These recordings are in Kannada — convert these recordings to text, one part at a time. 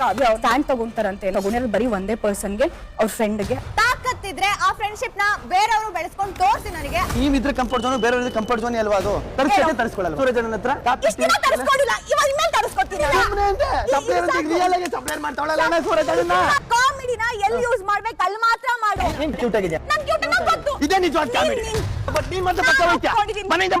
ಕಾವ್ಯ ಅವ್ರು ಟ್ಯಾಂಕ್ ತಗೊಂತಾರಂತೆ. ತಗೊಂಡಿರೋದು ಬರೀ ಒಂದೇ ಪರ್ಸನ್ಗೆ ಅವ್ರ ಫ್ರೆಂಡ್ಗೆ. ತಾಕತ್ತಿದ್ರೆ ಆ ಫ್ರೆಂಡ್ಶಿಪ್ನ ಬೇರೆಯವರು ಬೆಳೆಸ್ಕೊಂಡು ತೋರಿಸಿ ನನಗೆ. ನೀವಿದ್ರೆ ಕಂಫರ್ಟ್ ಝೋನ್ ಬೇರೆ ಕಂಫರ್ಟ್ ಝೋನ್ ಅಲ್ವಾ ಅದು? ತರಿಸ್ಕೊಳ್ಳಿ ತರಿಸ್ಕೊಳ್ಳಲ್ಲ ಸೂರಜನ ಹತ್ರ? ಇಷ್ಟ ದಿನ ತರಿಸ್ಕೊಂಡಿಲ್ಲ. ಇವಾಗ ಇನ್ಮೇಲೆ ತರಿಸ್ಕೊತೀನಿ ಸಪ್ಲೈರ್ ಆಗಿ ಸಪ್ಲೈರ್ ಮಾಡ್ತಾವಳಲ್ಲ ಅದನ್ನ ಕಾಮಿಡಿನ ಎಲ್ಲಿ ಯೂಸ್ ಮಾಡ್ಬೇಕು ಅಲ್ಲಿ ಮಾತ್ರ ಮಾಡು. ನೀನ್ ಕ್ಯೂಟ್ ಆಗಿದೆ ನನ್ ಕ್ಯೂಟ್ ಗೊತ್ತು. ಇದೇ ನಿಜವಾದ ಕಾಮಿಡಿ ಬಟ್ ನೀನ್. ಮತ್ತೆ ಪಕ್ಕ ಮನೆಯಿಂದ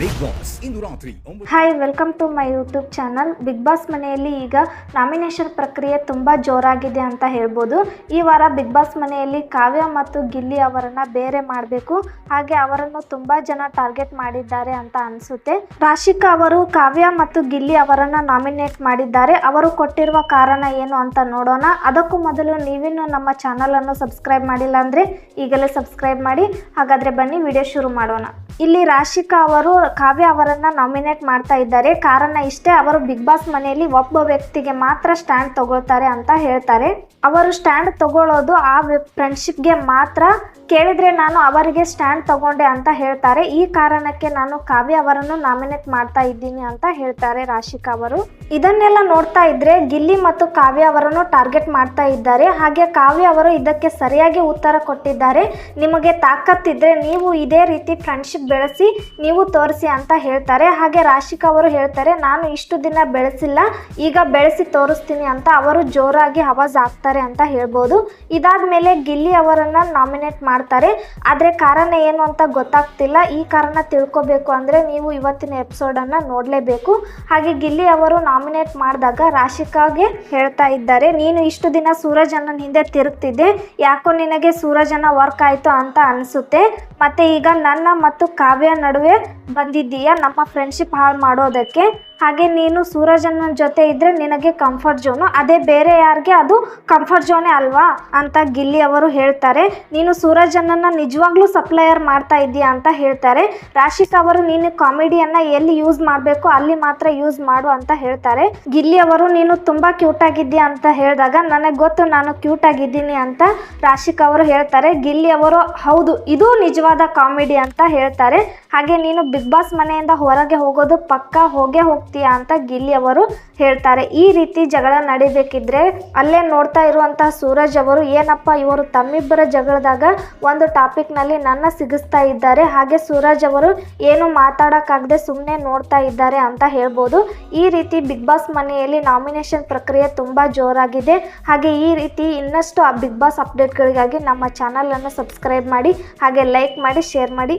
ಬಿಗ್ ಬಾಸ್ ಇಂದು ರಾತ್ರಿ hi welcome to my YouTube channel big boss ಮನೆಯಲ್ಲಿ ಈಗ ನಾಮಿನೇಷನ್ ಪ್ರಕ್ರಿಯೆ ತುಂಬ ಜೋರಾಗಿದೆ ಅಂತ ಹೇಳ್ಬೋದು. ಈ ವಾರ ಬಿಗ್ ಬಾಸ್ ಮನೆಯಲ್ಲಿ ಕಾವ್ಯ ಮತ್ತು ಗಿಲ್ಲಿ ಅವರನ್ನು ಬೇರೆ ಮಾಡಬೇಕು. ಹಾಗೆ ಅವರನ್ನು ತುಂಬ ಜನ ಟಾರ್ಗೆಟ್ ಮಾಡಿದ್ದಾರೆ ಅಂತ ಅನಿಸುತ್ತೆ. ರಾಶಿಕಾ ಅವರು ಕಾವ್ಯ ಮತ್ತು ಗಿಲ್ಲಿ ಅವರನ್ನು ನಾಮಿನೇಟ್ ಮಾಡಿದ್ದಾರೆ. ಅವರು ಕೊಟ್ಟಿರುವ ಕಾರಣ ಏನು ಅಂತ ನೋಡೋಣ. ಅದಕ್ಕೂ ಮೊದಲು ನೀವಿನ್ನೂ ನಮ್ಮ ಚಾನಲನ್ನು ಸಬ್ಸ್ಕ್ರೈಬ್ ಮಾಡಿಲ್ಲ ಅಂದರೆ ಈಗಲೇ ಸಬ್ಸ್ಕ್ರೈಬ್ ಮಾಡಿ. ಹಾಗಾದರೆ ಬನ್ನಿ ವಿಡಿಯೋ ಶುರು ಮಾಡೋಣ. ಇಲ್ಲಿ ರಾಶಿಕಾ ಅವರು ಕಾವ್ಯ ಅವರನ್ನ ನಾಮಿನೇಟ್ ಮಾಡ್ತಾ ಇದ್ದಾರೆ. ಕಾರಣ ಇಷ್ಟೇ, ಅವರು ಬಿಗ್ ಬಾಸ್ ಮನೆಯಲ್ಲಿ ಒಬ್ಬ ವ್ಯಕ್ತಿಗೆ ಮಾತ್ರ ಸ್ಟ್ಯಾಂಡ್ ತಗೊಳ್ತಾರೆ ಅಂತ ಹೇಳ್ತಾರೆ. ಅವರು ಸ್ಟ್ಯಾಂಡ್ ತಗೊಳ್ಳೋದು ಆ ಫ್ರೆಂಡ್ಶಿಪ್ಗೆ ಮಾತ್ರ ಕೇಳಿದ್ರೆ ನಾನು ಅವರಿಗೆ ಸ್ಟ್ಯಾಂಡ್ ತಗೊಂಡೆ ಅಂತ ಹೇಳ್ತಾರೆ. ಈ ಕಾರಣಕ್ಕೆ ನಾನು ಕಾವ್ಯ ಅವರನ್ನು ನಾಮಿನೇಟ್ ಮಾಡ್ತಾ ಇದ್ದೀನಿ ಅಂತ ಹೇಳ್ತಾರೆ ರಾಶಿಕಾ ಅವರು. ಇದನ್ನೆಲ್ಲ ನೋಡ್ತಾ ಇದ್ರೆ ಗಿಲ್ಲಿ ಮತ್ತು ಕಾವ್ಯ ಅವರನ್ನು ಟಾರ್ಗೆಟ್ ಮಾಡ್ತಾ ಇದ್ದಾರೆ. ಹಾಗೆ ಕಾವ್ಯ ಅವರು ಇದಕ್ಕೆ ಸರಿಯಾಗಿ ಉತ್ತರ ಕೊಟ್ಟಿದ್ದಾರೆ. ನಿಮಗೆ ತಾಕತ್ತಿದ್ರೆ ನೀವು ಇದೇ ರೀತಿ ಫ್ರೆಂಡ್ಶಿಪ್ ಬೆಳೆಸಿ ನೀವು ತೋರಿಸಿ ಅಂತ ಹೇಳ್ತಾರೆ. ಹಾಗೆ ರಾಶಿಕಾ ಅವರು ಹೇಳ್ತಾರೆ, ನಾನು ಇಷ್ಟು ದಿನ ಬೆಳೆಸಿಲ್ಲ, ಈಗ ಬೆಳೆಸಿ ತೋರಿಸ್ತೀನಿ ಅಂತ ಅವರು ಜೋರಾಗಿ ಆವಾಜ್ ಹಾಕ್ತಾರೆ ಅಂತ ಹೇಳ್ಬೋದು. ಇದಾದ್ಮೇಲೆ ಗಿಲ್ಲಿ ಅವರನ್ನು ನಾಮಿನೇಟ್ ಮಾಡ್ತಾರೆ. ಆದರೆ ಕಾರಣ ಏನು ಅಂತ ಗೊತ್ತಾಗ್ತಿಲ್ಲ. ಈ ಕಾರಣ ತಿಳ್ಕೊಬೇಕು ಅಂದರೆ ನೀವು ಇವತ್ತಿನ ಎಪಿಸೋಡನ್ನು ನೋಡಲೇಬೇಕು. ಹಾಗೆ ಗಿಲ್ಲಿ ಅವರು ನಾಮಿನೇಟ್ ಮಾಡಿದಾಗ ರಾಶಿಕಾಗೆ ಹೇಳ್ತಾ ಇದ್ದಾರೆ, ನೀನು ಇಷ್ಟು ದಿನ ಸೂರಜನ ಹಿಂದೆ ತಿರುಗ್ತಿದ್ದೆ, ಯಾಕೋ ನಿನಗೆ ಸೂರಜನ ವರ್ಕ್ ಆಯಿತು ಅಂತ ಅನಿಸುತ್ತೆ. ಮತ್ತೆ ಈಗ ನನ್ನ ಮತ್ತು ಕಾವ್ಯ ನಡುವೆ ಬಂದಿದ್ದೀಯ? ನಮ್ಮ ಫ್ರೆಂಡ್ಶಿಪ್ ಹಾಳು ಮಾಡೋದಕ್ಕೆ ಹಾಗೆ ನೀನು ಸೂರಜನ ಜೊತೆ ಇದ್ರೆ ನಿನಗೆ ಕಂಫರ್ಟ್ ಝೋನು ಅದೇ ಬೇರೆ ಯಾರಿಗೆ ಅದು ಕಂಫರ್ಟ್ ಝೋನೇ ಅಲ್ವಾ ಅಂತ ಗಿಲ್ಲಿ ಅವರು ಹೇಳ್ತಾರೆ. ನೀನು ಸೂರಜನನ್ನು ನಿಜವಾಗ್ಲೂ ಸಪ್ಲೈಯರ್ ಮಾಡ್ತಾ ಇದ್ದೀಯಾ ಅಂತ ಹೇಳ್ತಾರೆ. ರಾಶಿಕ್ ಅವರು, ನೀನು ಕಾಮಿಡಿಯನ್ನ ಎಲ್ಲಿ ಯೂಸ್ ಮಾಡಬೇಕು, ಅಲ್ಲಿ ಮಾತ್ರ ಯೂಸ್ ಮಾಡು ಅಂತ ಹೇಳ್ತಾರೆ. ಗಿಲ್ಲಿ ಅವರು, ನೀನು ತುಂಬಾ ಕ್ಯೂಟ್ ಆಗಿದ್ದೀಯಾ ಅಂತ ಹೇಳಿದಾಗ, ನನಗೆ ಗೊತ್ತು ನಾನು ಕ್ಯೂಟ್ ಆಗಿದ್ದೀನಿ ಅಂತ ರಾಶಿಕ್ ಅವರು ಹೇಳ್ತಾರೆ. ಗಿಲ್ಲಿ ಅವರು, ಹೌದು, ಇದು ನಿಜವಾದ ಕಾಮಿಡಿ ಅಂತ ಹೇಳ್ತಾರೆ. ಹಾಗೆ ನೀನು ಬಿಗ್ ಬಾಸ್ ಮನೆಯಿಂದ ಹೊರಗೆ ಹೋಗೋದು ಪಕ್ಕ ಹೋಗೇ ಹೋಗ್ತೀಯಾ ಅಂತ ಗಿಲ್ಲಿ ಅವರು ಹೇಳ್ತಾರೆ. ಈ ರೀತಿ ಜಗಳ ನಡಿಬೇಕಿದ್ರೆ ಅಲ್ಲೇ ನೋಡ್ತಾ ಇರುವಂತಹ ಸೂರಜ್ ಅವರು, ಏನಪ್ಪ ಇವರು ತಮ್ಮಿಬ್ಬರ ಜಗಳದಾಗ ಒಂದು ಟಾಪಿಕ್ನಲ್ಲಿ ನನ್ನ ಸಿಗಿಸ್ತಾ ಇದ್ದಾರೆ. ಹಾಗೆ ಸೂರಜ್ ಅವರು ಏನು ಮಾತಾಡೋಕ್ಕಾಗದೆ ಸುಮ್ಮನೆ ನೋಡ್ತಾ ಇದ್ದಾರೆ ಅಂತ ಹೇಳ್ಬೋದು. ಈ ರೀತಿ ಬಿಗ್ ಬಾಸ್ ಮನೆಯಲ್ಲಿ ನಾಮಿನೇಷನ್ ಪ್ರಕ್ರಿಯೆ ತುಂಬ ಜೋರಾಗಿದೆ. ಹಾಗೆ ಈ ರೀತಿ ಇನ್ನಷ್ಟು ಬಿಗ್ ಬಾಸ್ ಅಪ್ಡೇಟ್ಗಳಿಗಾಗಿ ನಮ್ಮ ಚಾನಲನ್ನು ಸಬ್ಸ್ಕ್ರೈಬ್ ಮಾಡಿ, ಹಾಗೆ ಲೈಕ್ ಮಾಡಿ ಶೇರ್ ಮಾಡಿ.